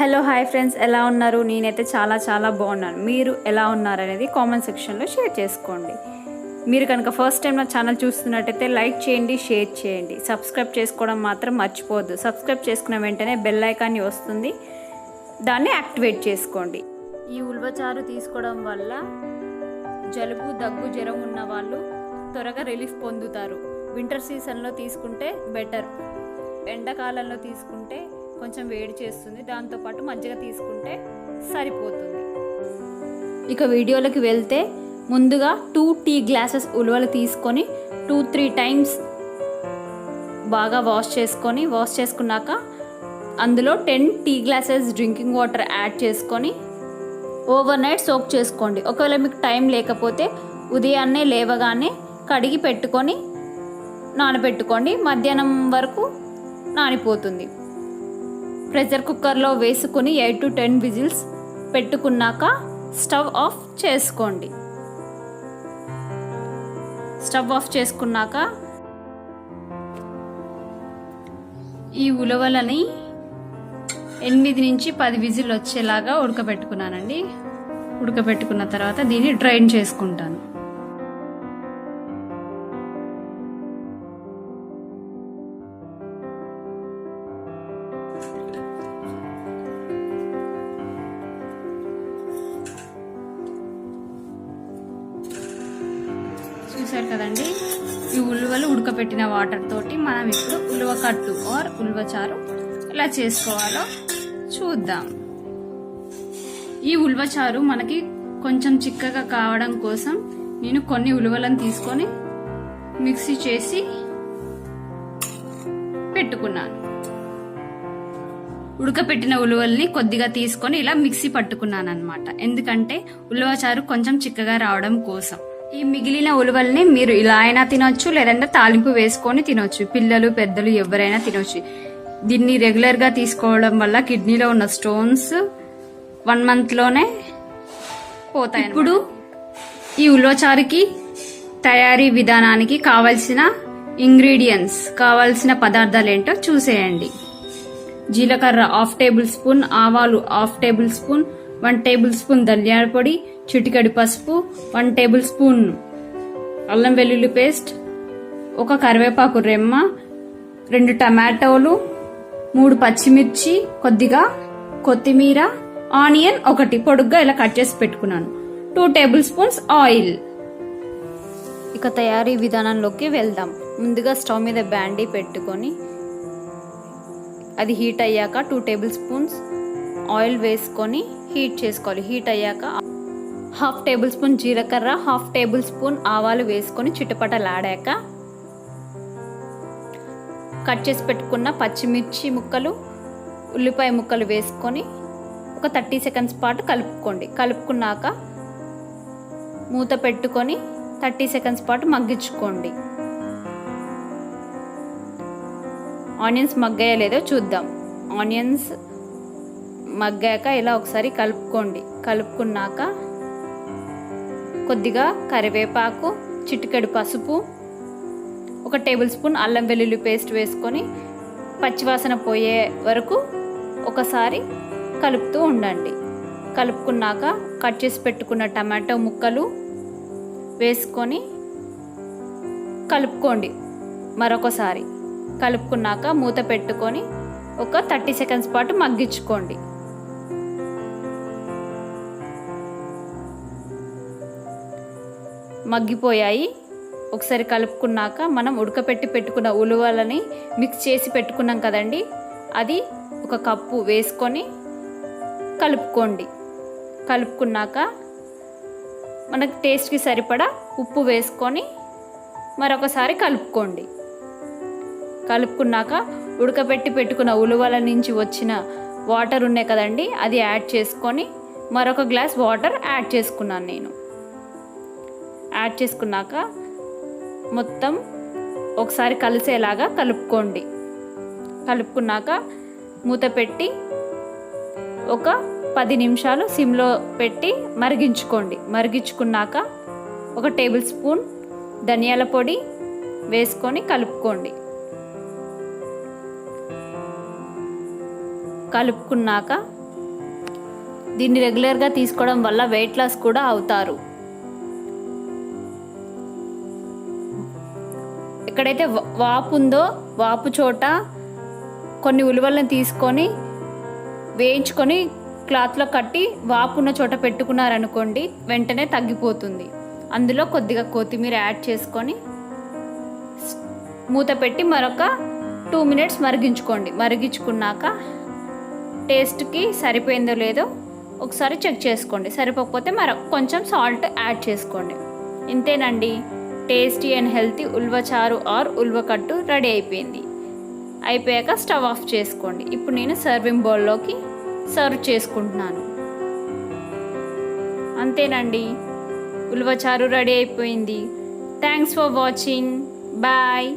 Hello hi friends. ఎలా ఉన్నారు? నేనైతే చాలా చాలా బాగున్నాను. మీరు ఎలా ఉన్నారు అనేది కామెంట్ సెక్షన్లో షేర్ చేసుకోండి. మీరు కనుక ఫస్ట్ టైం నా ఛానల్ చూస్తున్నట్టయితే లైక్ చేయండి షేర్ చేయండి. సబ్స్క్రైబ్ చేసుకోవడం మాత్రం మర్చిపోవద్దు. సబ్స్క్రైబ్ చేసుకున్న వెంటనే బెల్ ఐకాన్ని వస్తుంది. దాన్ని యాక్టివేట్ చేసుకోండి. ఈ ఉల్వచారు తీసుకోవడం వల్ల జలుబు దగ్గు జ్వరం ఉన్న వాళ్ళు త్వరగా రిలీఫ్ పొందుతారు. వింటర్ సీజన్లో తీసుకుంటే బెటర్. ఎండాకాలంలో తీసుకుంటే కొంచెం వేడి చేస్తుంది. దాంతోపాటు మజ్జిగ తీసుకుంటే సరిపోతుంది. ఇక వీడియోలోకి వెళ్తే ముందుగా టూ టీ గ్లాసెస్ ఉలవలు తీసుకొని టూ త్రీ టైమ్స్ బాగా వాష్ చేసుకొని వాష్ చేసుకున్నాక అందులో ten tea glasses drinking water add చేసుకొని ఓవర్ నైట్ సోక్ చేసుకోండి. ఒకవేళ మీకు టైం లేకపోతే ఉదయాన్నే లేవగానే కడిగి పెట్టుకొని నానబెట్టుకోండి. మధ్యాహ్నం వరకు నానిపోతుంది. ప్రెషర్ కుక్కర్లో వేసుకుని ఎయిట్ టు టెన్ విజిల్స్ పెట్టుకున్నాక స్టవ్ ఆఫ్ చేసుకోండి. స్టవ్ ఆఫ్ చేసుకున్నాక ఈ ఉలవలని ఎనిమిది నుంచి పది విజిల్ వచ్చేలాగా ఉడకబెట్టుకున్నానండి. ఉడకబెట్టుకున్న తర్వాత దీన్ని డ్రైన్ చేసుకుంటాను. కదండి? ఈ ఉలువలు ఉడకపెట్టిన వాటర్ తోటి మనం ఇప్పుడు ఉలువ కట్టు ఆర్ ఉలువ చారు ఎలా చేసుకోవాలో చూద్దాం. ఈ ఉలువ చారు మనకి కొంచెం చిక్కగా కావడం కోసం నేను కొన్ని ఉలువలను తీసుకొని మిక్సీ చేసి పెట్టుకున్నాను. ఉడకపెట్టిన ఉలువల్ని కొద్దిగా తీసుకొని ఇలా మిక్సీ పట్టుకున్నాను అనమాట ఎందుకంటే ఉలవచారు కొంచెం చిక్కగా రావడం కోసం. ఈ మిగిలిన ఉలువల్ని మీరు ఇలా అయినా తినొచ్చు లేదంటే తాలింపు వేసుకొని తినొచ్చు. పిల్లలు పెద్దలు ఎవరైనా తినొచ్చు. దీన్ని రెగ్యులర్గా తీసుకోవడం వల్ల కిడ్నీలో ఉన్న స్టోన్స్ వన్ మంత్లోనే పోతాయి ఇప్పుడు ఈ ఉల్వచారుకి తయారీ విధానానికి కావలసిన ఇంగ్రీడియంట్స్ కావలసిన పదార్థాలు ఏంటో చూసేయండి. జీలకర్ర హాఫ్ టేబుల్ స్పూన్ ఆవాలు half tablespoon one tablespoon ధనియాల పొడి చిటికడి పసుపు వన్ టేబుల్ స్పూన్ అల్లం వెల్లుల్లి పేస్ట్ ఒక కరివేపాకు రెమ్మ రెండు టమాటోలు మూడు పచ్చిమిర్చి కొద్దిగా కొత్తిమీర ఆనియన్ ఒకటి. పొడుగ్గా ఇలా కట్ చేసి పెట్టుకున్నాను. టూ టేబుల్ స్పూన్స్ ఆయిల్ ఇక తయారీ విధానంలోకి వెళ్దాం. ముందుగా స్టవ్ మీద బ్యాండీ పెట్టుకొని అది హీట్ అయ్యాక టూ టేబుల్ స్పూన్స్ ఆయిల్ వేసుకొని హీట్ చేసుకోవాలి. హీట్ అయ్యాక హాఫ్ టేబుల్ స్పూన్ జీలకర్ర హాఫ్ టేబుల్ స్పూన్ ఆవాలు వేసుకొని చిటపటలాడాక కట్ చేసి పెట్టుకున్న పచ్చిమిర్చి ముక్కలు ఉల్లిపాయ ముక్కలు వేసుకొని ఒక థర్టీ సెకండ్స్ పాటు కలుపుకోండి. కలుపుకున్నాక మూత పెట్టుకొని థర్టీ సెకండ్స్ పాటు మగ్గించుకోండి. ఆనియన్స్ మగ్గాయో లేదో చూద్దాం. ఆనియన్స్ మగ్గాక ఇలా ఒకసారి కలుపుకోండి. కలుపుకున్నాక కొద్దిగా కరివేపాకు చిటికెడు పసుపు ఒక టేబుల్ స్పూన్ అల్లం వెల్లుల్లి పేస్ట్ వేసుకొని పచ్చివాసన పోయే వరకు ఒకసారి కలుపుతూ ఉండండి. కలుపుకున్నాక కట్ చేసి పెట్టుకున్న టమాటో ముక్కలు వేసుకొని కలుపుకోండి మరొకసారి. కలుపుకున్నాక మూత పెట్టుకొని ఒక థర్టీ సెకండ్స్ పాటు మగ్గించుకోండి. మగ్గిపోయాయి. ఒకసారి కలుపుకున్నాక మనం ఉడకపెట్టి పెట్టుకున్న ఉలువలని మిక్స్ చేసి పెట్టుకున్నాం కదండి. అది ఒక కప్పు వేసుకొని కలుపుకోండి. కలుపుకున్నాక మనకు టేస్ట్కి సరిపడా ఉప్పు వేసుకొని మరొకసారి కలుపుకోండి. కలుపుకున్నాక ఉడకబెట్టి పెట్టుకున్న ఉలువల నుంచి వచ్చిన వాటర్ ఉన్నాయి కదండి అది యాడ్ చేసుకొని మరొక గ్లాస్ వాటర్ యాడ్ చేసుకున్నాను నేను. యాడ్ చేసుకున్నాక మొత్తం ఒకసారి కలిసేలాగా కలుపుకోండి. కలుపుకున్నాక మూత పెట్టి ఒక పది నిమిషాలు సిమ్లో పెట్టి మరిగించుకోండి. మరిగించుకున్నాక ఒక టేబుల్ స్పూన్ ధనియాల పొడి వేసుకొని కలుపుకోండి. కలుపుకున్నాక దీన్ని రెగ్యులర్గా తీసుకోవడం వల్ల వెయిట్ లాస్ కూడా అవుతారు. ఎక్కడైతే వాపు ఉందో వాపు చోట కొన్ని ఉలువలను తీసుకొని వేయించుకొని క్లాత్లో కట్టి వాపు ఉన్న చోట పెట్టుకున్నారనుకోండి వెంటనే తగ్గిపోతుంది. అందులో కొద్దిగా కొత్తిమీర యాడ్ చేసుకొని మూత పెట్టి మరొక టూ మినిట్స్ మరిగించుకోండి. మరిగించుకున్నాక టేస్ట్కి సరిపోయిందో లేదో ఒకసారి చెక్ చేసుకోండి. సరిపోకపోతే మరొక కొంచెం సాల్ట్ యాడ్ చేసుకోండి. ఇంతేనండి. టేస్టీ అండ్ హెల్తీ ఉల్వచారు ఆర్ ఉల్వకట్టు రెడీ అయిపోయింది. అయిపోయాక స్టవ్ ఆఫ్ చేసుకోండి. ఇప్పుడు నేను సర్వింగ్ బౌల్లోకి సర్వ్ చేసుకుంటున్నాను. అంతేనండి. ఉల్వచారు రెడీ అయిపోయింది. Thanks for watching. బాయ్.